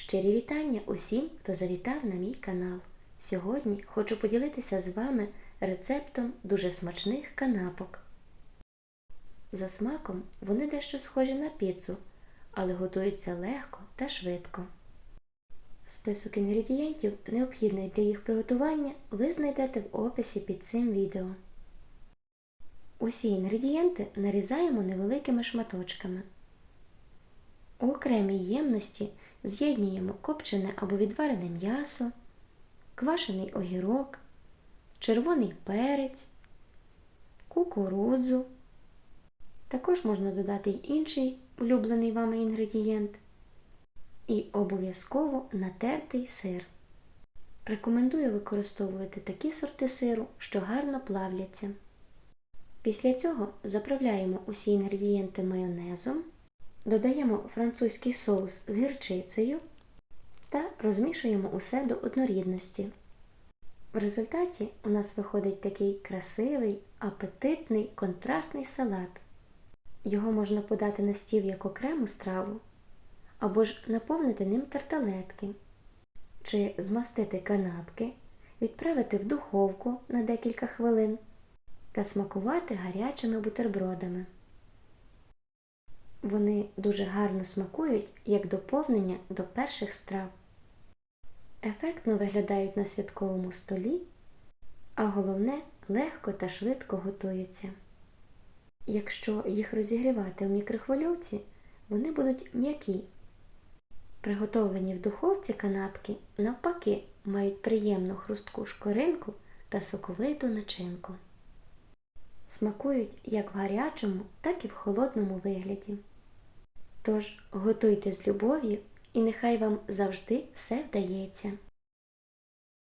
Щирі вітання усім, хто завітав на мій канал. Сьогодні хочу поділитися з вами рецептом дуже смачних канапок. За смаком вони дещо схожі на піцу, але готуються легко та швидко. Список інгредієнтів, необхідний для їх приготування, ви знайдете в описі під цим відео. Усі інгредієнти нарізаємо невеликими шматочками. У окремій ємності з'єднуємо копчене або відварене м'ясо, квашений огірок, червоний перець, кукурудзу. Також можна додати й інший улюблений вами інгредієнт. І обов'язково натертий сир. Рекомендую використовувати такі сорти сиру, що гарно плавляться. Після цього заправляємо усі інгредієнти майонезом, додаємо французький соус з гірчицею та розмішуємо усе до однорідності. В результаті у нас виходить такий красивий, апетитний, контрастний салат. Його можна подати на стіл як окрему страву, або ж наповнити ним тарталетки, чи змастити канапки, відправити в духовку на декілька хвилин та смакувати гарячими бутербродами. Вони дуже гарно смакують як доповнення до перших страв. Ефектно виглядають на святковому столі, а головне легко та швидко готуються. Якщо їх розігрівати в мікрохвильовці, вони будуть м'які. Приготовлені в духовці канапки, навпаки, мають приємну хрустку шкоринку та соковиту начинку. Смакують як в гарячому, так і в холодному вигляді. Тож готуйте з любов'ю і нехай вам завжди все вдається.